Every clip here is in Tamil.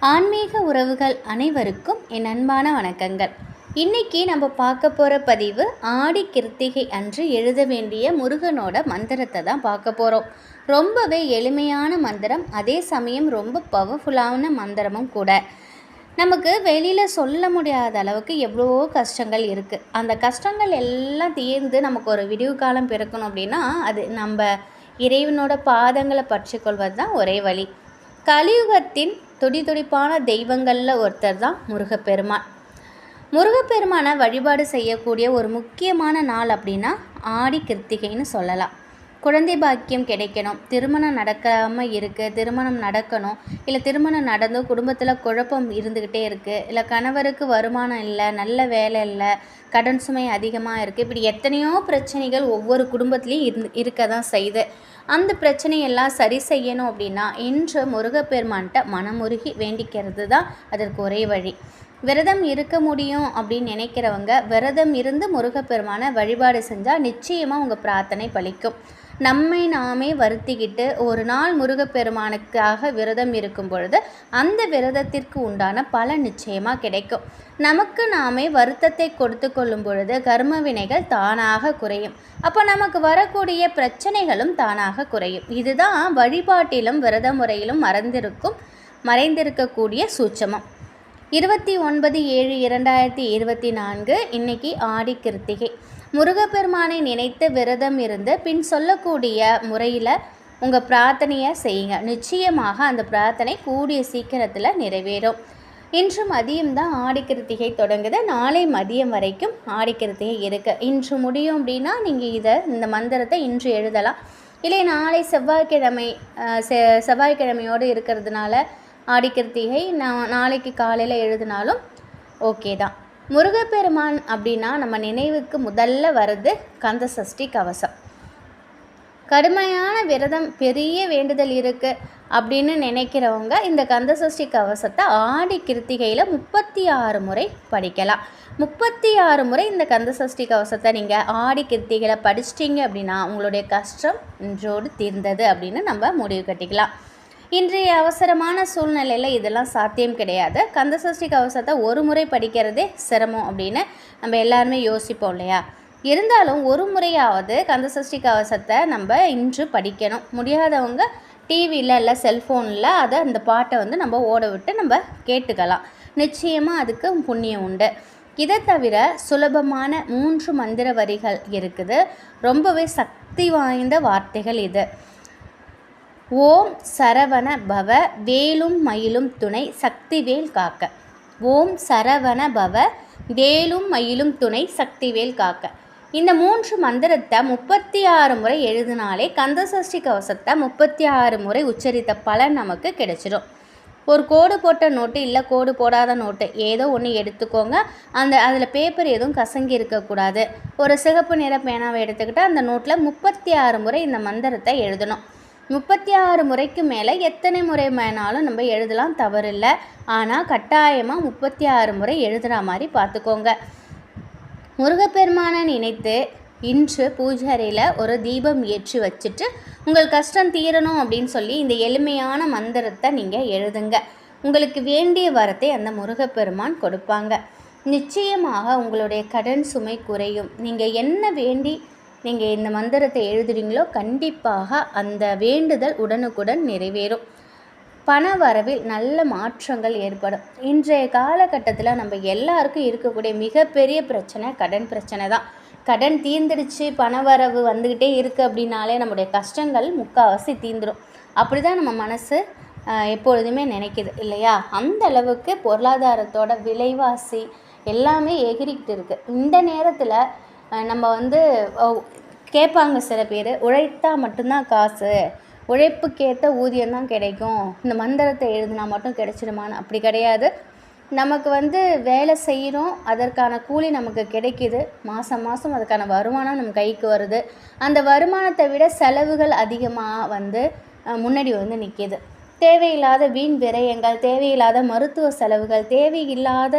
ஆன்மீக உறவுகள் அனைவருக்கும் என் அன்பான வணக்கங்கள். இன்னைக்கு நம்ம பார்க்க போகிற பதிவு ஆடி கிருத்திகை அன்று எழுத வேண்டிய முருகனோட மந்திரத்தை தான் பார்க்க போகிறோம் ரொம்பவே எளிமையான மந்திரம் அதே சமயம் ரொம்ப பவர்ஃபுல்லான மந்திரமும் கூட. நமக்கு வெளியில் சொல்ல முடியாத அளவுக்கு எவ்வளவோ கஷ்டங்கள் இருக்குது அந்த கஷ்டங்கள் எல்லாம் தீர்ந்து நமக்கு ஒரு விடிவு காலம் பிறக்கணும் அப்படின்னா அது நம்ம இறைவனோட பாதங்களை பற்றிக்கொள்வது தான் ஒரே வழி. கலியுகத்தின் துடிதுடிப்பான தெய்வங்களில் ஒருத்தர் தான் முருகப்பெருமான். முருகப்பெருமானை வழிபாடு செய்யக்கூடிய ஒரு முக்கியமான நாள் அப்படின்னா ஆடி கிருத்திகைன்னு சொல்லலாம். குழந்தை பாக்கியம் கிடைக்கணும். திருமணம் நடக்காமல் இருக்குது திருமணம் நடக்கணும். இல்லை திருமணம் நடந்தும் குடும்பத்தில் குழப்பம் இருந்துக்கிட்டே இருக்குது இல்லை கணவருக்கு வருமானம் இல்லை நல்ல வேலை இல்லை கடன் சுமை அதிகமாக இருக்குது இப்படி எத்தனையோ பிரச்சனைகள் ஒவ்வொரு குடும்பத்துலேயும் இருந்து இருக்க தான் செய்யுது அந்த பிரச்சனையெல்லாம் சரி செய்யணும் அப்படின்னா இன்று முருகப்பெருமான்கிட்ட மனமுருகி வேண்டிக்கிறது தான் அதற்கு ஒரே வழி. விரதம் இருக்க முடியும் அப்படின்னு நினைக்கிறவங்க விரதம் இருந்து முருகப்பெருமானை வழிபாடு செஞ்சால் நிச்சயமாக உங்கள் பிரார்த்தனை பலிக்கும். நம்மை நாமே வருத்திக்கிட்டு ஒரு நாள் முருகப்பெருமானுக்காக விரதம் இருக்கும் பொழுது அந்த விரதத்திற்கு உண்டான பலன் நிச்சயமாக கிடைக்கும். நமக்கு நாமே வருத்தத்தை கொடுத்து கொள்ளும் பொழுது கர்ம வினைகள் தானாக குறையும். அப்போ நமக்கு வரக்கூடிய பிரச்சனைகளும் தானாக குறையும். இதுதான் வழிபாட்டிலும் விரத முறையிலும் மறந்திருக்கும் மறைந்திருக்கக்கூடிய சூட்சமம். இருபத்தி ஒன்பது ஏழு இரண்டாயிரத்தி இருபத்தி நான்கு இன்னைக்கு ஆடி கிருத்திகை. முருகப்பெருமானை நினைத்து விரதம் இருந்து பின் சொல்லக்கூடிய முறையில் உங்கள் பிரார்த்தனையை செய்யுங்க. நிச்சயமாக அந்த பிரார்த்தனை கூடிய சீக்கிரத்தில் நிறைவேறும். இன்று மதியம் தான் ஆடி கிருத்திகை தொடங்குது. நாளை மதியம் வரைக்கும் ஆடி கிருத்திகை இருக்குது இன்று முடியும் அப்படின்னா நீங்கள் இதை இந்த மந்திரத்தை இன்று எழுதலாம். இல்லை நாளை செவ்வாய்க்கிழமை செ செவ்வாய்க்கிழமையோடு இருக்கிறதுனால ஆடி கிருத்திகை நான் நாளைக்கு காலையில் எழுதினாலும் ஓகே தான். முருகப்பெருமான் அப்படின்னா நம்ம நினைவுக்கு முதல்ல வர்றது கந்த சஷ்டி கவசம். கடுமையான விரதம் பெரிய வேண்டுதல் இருக்குது அப்படின்னு நினைக்கிறவங்க இந்த கந்த சஷ்டி கவசத்தை ஆடி கிருத்திகையில் முப்பத்தி ஆறு முறை படிக்கலாம். முப்பத்தி ஆறு முறை இந்த கந்த சஷ்டி கவசத்தை நீங்கள் ஆடி கிருத்திகையில் படிச்சிட்டிங்க அப்படின்னா உங்களுடைய கஷ்டம் இன்றோடு தீர்ந்தது அப்படின்னு நம்ம முடிவு கட்டிக்கலாம். இன்றைய அவசரமான சூழ்நிலையில் இதெல்லாம் சாத்தியம் கிடையாது. கந்தசஷ்டி கவசத்தை ஒரு முறை படிக்கிறதே சிரமம் அப்படின்னு நம்ம எல்லாருமே யோசிப்போம் இல்லையா? இருந்தாலும் ஒரு முறையாவது கந்தசஷ்டி கவசத்தை நம்ம இன்று படிக்கணும். முடியாதவங்க டிவியில் இல்லை செல்ஃபோனில் அதை அந்த பாட்டை வந்து நம்ம ஓட விட்டு நம்ம கேட்டுக்கலாம். நிச்சயமாக அதுக்கு புண்ணியம் உண்டு. இதை தவிர சுலபமான மூன்று மந்திர வரிகள் இருக்குது. ரொம்பவே சக்தி வாய்ந்த வார்த்தைகள் இது. ஓம் சரவண பவ வேலும் மயிலும் துணை சக்திவேல் காக்க. ஓம் சரவண பவ வேலும் மயிலும் துணை சக்திவேல் காக்க. இந்த மூன்று மந்திரத்தை முப்பத்தி ஆறு முறை எழுதினாலே கந்தசஷ்டி கவசத்தை முப்பத்தி ஆறு முறை உச்சரித்த பலன் நமக்கு கிடைச்சிடும். ஒரு கோடு போட்ட நோட்டு இல்லை கோடு போடாத நோட்டு ஏதோ ஒன்று எடுத்துக்கோங்க. அந்த அதில் பேப்பர் எதுவும் கசங்கி இருக்கக்கூடாது. ஒரு சிகப்பு நிற பேனாவை எடுத்துக்கிட்டால் அந்த நோட்டில் முப்பத்தி ஆறு முறை இந்த மந்திரத்தை எழுதணும். முப்பத்தி ஆறு முறைக்கு மேலே எத்தனை முறை வேணாலும் நம்ம எழுதலாம் தவறில்லை. ஆனால் கட்டாயமாக முப்பத்தி ஆறு முறை எழுதுகிற மாதிரி பார்த்துக்கோங்க முருகப்பெருமானை நினைத்து இன்று பூஜை அறையில் ஒரு தீபம் ஏற்றி வச்சுட்டு உங்கள் கஷ்டம் தீரணும் அப்படின்னு சொல்லி இந்த எளிமையான மந்திரத்தை நீங்கள் எழுதுங்க. உங்களுக்கு வேண்டிய வரத்தை அந்த முருகப்பெருமான் கொடுப்பாங்க. நிச்சயமாக உங்களுடைய கடன் சுமை குறையும். நீங்கள் என்ன வேண்டி நீங்கள் இந்த மந்திரத்தை எழுதுறீங்களோ கண்டிப்பாக அந்த வேண்டுதல் உடனுக்குடன் நிறைவேறும். பண வரவில் நல்ல மாற்றங்கள் ஏற்படும். இன்றைய காலகட்டத்தில் நம்ம எல்லாருக்கும் இருக்கக்கூடிய மிகப்பெரிய பிரச்சனை கடன் பிரச்சனை தான். கடன் தீர்ந்துடுச்சு பண வரவு வந்துக்கிட்டே இருக்குது அப்படின்னாலே நம்முடைய கஷ்டங்கள் முக்கால்வாசி தீந்துடும் அப்படி தான் நம்ம மனசு எப்பொழுதுமே நினைக்கிது இல்லையா? அந்த அளவுக்கு பொருளாதாரத்தோட விலைவாசி எல்லாமே எகிரிக்கிட்டு இருக்குது இந்த நேரத்தில் நம்ம வந்து கேட்பாங்க சில பேர் உழைத்தா மட்டும்தான் காசு உழைப்புக்கேற்ற ஊதியம் தான் கிடைக்கும் இந்த மந்திரத்தை எழுதினா மட்டும் கிடைச்சிடுமான்னு. அப்படி கிடையாது. நமக்கு வந்து வேலை செய்கிறோம் அதற்கான கூலி நமக்கு கிடைக்கிது மாதம் மாதம் அதுக்கான வருமானம் நம்ம கைக்கு வருது. அந்த வருமானத்தை விட செலவுகள் அதிகமாக வந்து முன்னாடி வந்து நிற்கிது தேவையில்லாத வீண் விரயங்கள் தேவையில்லாத மருத்துவ செலவுகள் தேவையில்லாத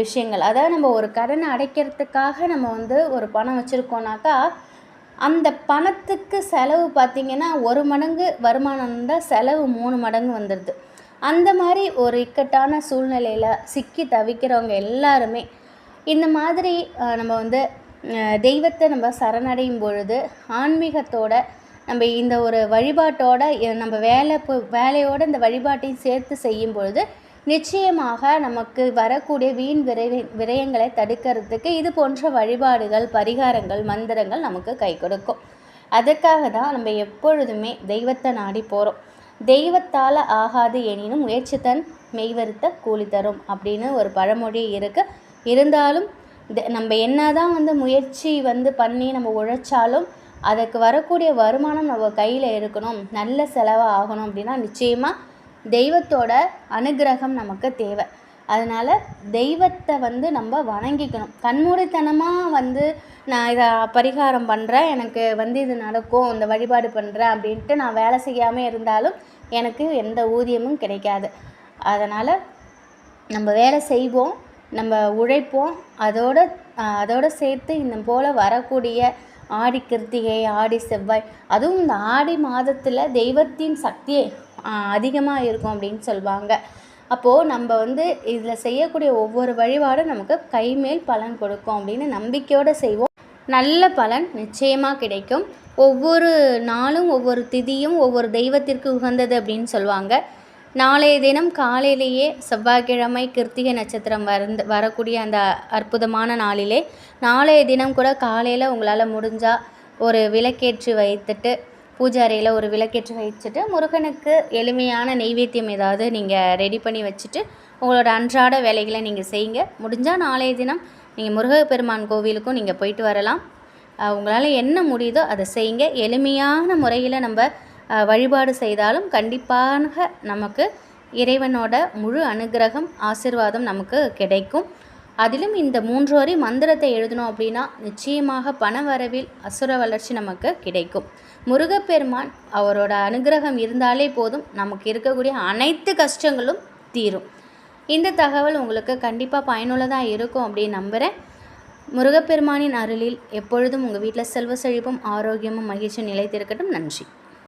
விஷயங்கள். அதாவது நம்ம ஒரு கடனை அடைக்கிறதுக்காக நம்ம வந்து ஒரு பணம் வச்சுருக்கோனாக்கா அந்த பணத்துக்கு செலவு பார்த்திங்கன்னா ஒரு மடங்கு வருமானம் இருந்தால் செலவு மூணு மடங்கு வந்துடுது அந்த மாதிரி ஒரு இக்கட்டான சூழ்நிலையில் சிக்கி தவிக்கிறவங்க எல்லாருமே இந்த மாதிரி நம்ம வந்து தெய்வத்தை நம்ம சரணடையும் பொழுது ஆன்மீகத்தோட நம்ம இந்த ஒரு வழிபாட்டோட நம்ம வேலை வேலையோட இந்த வழிபாட்டையும் சேர்த்து செய்யும் பொழுது நிச்சயமாக நமக்கு வரக்கூடிய வீண் விரை விரயங்களை தடுக்கிறதுக்கு இது போன்ற வழிபாடுகள் பரிகாரங்கள் மந்திரங்கள் நமக்கு கை கொடுக்கும். அதுக்காக தான் நம்ம எப்பொழுதுமே தெய்வத்தை நாடி போகிறோம் தெய்வத்தால் ஆகாது எனினும் முயற்சி தன் மெய்வருத்த கூலி தரும் அப்படின்னு ஒரு பழமொழி இருக்குது இருந்தாலும் த- நம்ம என்னதான் வந்து முயற்சி வந்து பண்ணி நம்ம உழைச்சாலும் அதுக்கு வரக்கூடிய வருமானம் நம்ம கையில் இருக்கணும். நல்ல செலவாக ஆகணும் அப்படின்னா நிச்சயமாக தெய்வத்தோட அனுகிரகம் நமக்கு தேவை. அதனால் தெய்வத்தை வந்து நம்ம வணங்கிக்கணும். கண்மூடித்தனமாக வந்து நான் இதை பரிகாரம் பண்ணுறேன் எனக்கு வந்து இது நடக்கும் இந்த வழிபாடு பண்ணுறேன் அப்படின்ட்டு நான் வேலை செய்யாமல் இருந்தாலும் எனக்கு எந்த ஊதியமும் கிடைக்காது. அதனால் நம்ம வேலை செய்வோம் நம்ம உழைப்போம். அதோட அதோடு சேர்த்து இந்த போல் வரக்கூடிய ஆடி கிருத்திகை ஆடி செவ்வாய். அதுவும் இந்த ஆடி மாதத்தில் தெய்வத்தின் சக்தியே அதிகமாக இருக்கும் அப்படின்னு சொல்லுவாங்க அப்போது நம்ம வந்து இதில் செய்யக்கூடிய ஒவ்வொரு வழிபாடும் நமக்கு கைமேல் பலன் கொடுக்கும் அப்படின்னு நம்பிக்கையோடு செய்வோம். நல்ல பலன் நிச்சயமாக கிடைக்கும். ஒவ்வொரு நாளும் ஒவ்வொரு திதியும் ஒவ்வொரு தெய்வத்திற்கு உகந்தது அப்படின்னு சொல்லுவாங்க நாளைய தினம் காலையிலேயே செவ்வாய்க்கிழமை கிருத்திகை நட்சத்திரம் வந்து வரக்கூடிய அந்த அற்புதமான நாளிலே நாளைய தினம் கூட காலையில் உங்களால் முடிஞ்சால் ஒரு விளக்கேற்றி வைத்துட்டு பூஜை அறையில் ஒரு விளக்கேற்றி வச்சுட்டு முருகனுக்கு எளிமையான நெய்வேத்தியம் ஏதாவது நீங்கள் ரெடி பண்ணி வச்சுட்டு உங்களோட அன்றாட வேலைகளை நீங்கள் செய்யுங்க. முடிஞ்சால் நாளைய தினம் நீங்கள் முருகப்பெருமான் கோவிலுக்கும் நீங்கள் போயிட்டு வரலாம். உங்களால் என்ன முடியுதோ அதை செய்யுங்க. எளிமையான முறையில் நம்ம வழிபாடு செய்தாலும் கண்டிப்பாக நமக்கு இறைவனோட முழு அனுகிரகம் ஆசிர்வாதம் நமக்கு கிடைக்கும். அதிலும் இந்த மூன்று மந்திரத்தை எழுதணும் அப்படின்னா நிச்சயமாக பண வரவில் அசுர வளர்ச்சி நமக்கு கிடைக்கும். முருகப்பெருமான் அவரோட அனுகிரகம் இருந்தாலே போதும் நமக்கு இருக்கக்கூடிய அனைத்து கஷ்டங்களும் தீரும். இந்த தகவல் உங்களுக்கு கண்டிப்பாக பயனுள்ளதாக இருக்கும் அப்படின்னு நம்புகிறேன் முருகப்பெருமானின் அருளில் எப்பொழுதும் உங்கள் வீட்டில் செல்வ செழிப்பும் ஆரோக்கியமும் மகிழ்ச்சியும் நிலைத்திருக்கட்டும். நன்றி.